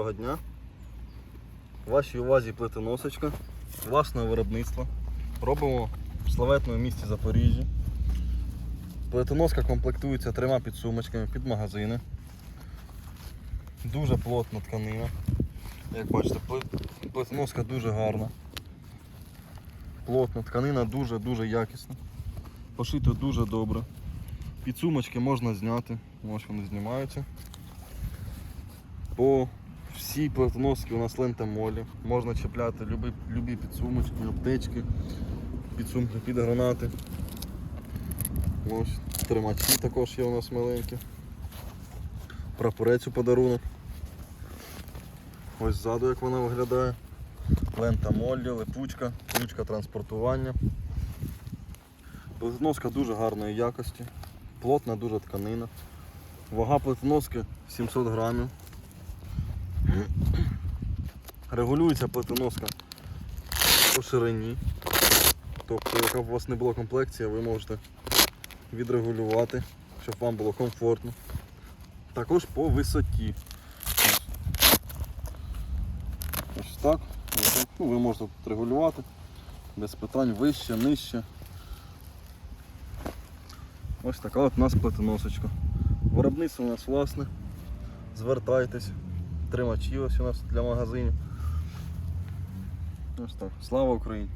Доброго дня. Вашій увазі плитоносочка власного виробництва. Робимо в славетному місті Запоріжжя. Плитоноска комплектується трьома підсумочками під магазини. Дуже плотна тканина. Як бачите, пли- плитоноска дуже гарна. Плотна тканина дуже-дуже якісна. Пошито дуже добре. Підсумочки можна зняти. Ось вони знімаються. По всій плитоноски у нас лента молі. Можна чіпляти любі, любі підсумочки, аптечки, підсумки під гранати. Ось тримачі також є у нас маленькі. Прапорець у подарунок. Ось ззаду як вона виглядає. Лента моллі, липучка, ключка транспортування. Плитоноска дуже гарної якості. Плотна дуже тканина. Вага плитоноски 700 грамів. Регулюється плитоноска по ширині. Тобто, яка б у вас не була комплекція, ви можете відрегулювати, щоб вам було комфортно. Також по висоті. Ось. Так. Ну, ви можете тут регулювати. Без питань вище, нижче. Ось така от у нас плитоносочка. Виробництво у нас власне. Звертайтесь. Тримачі ось у нас для магазинів. Ось так. Слава Україні!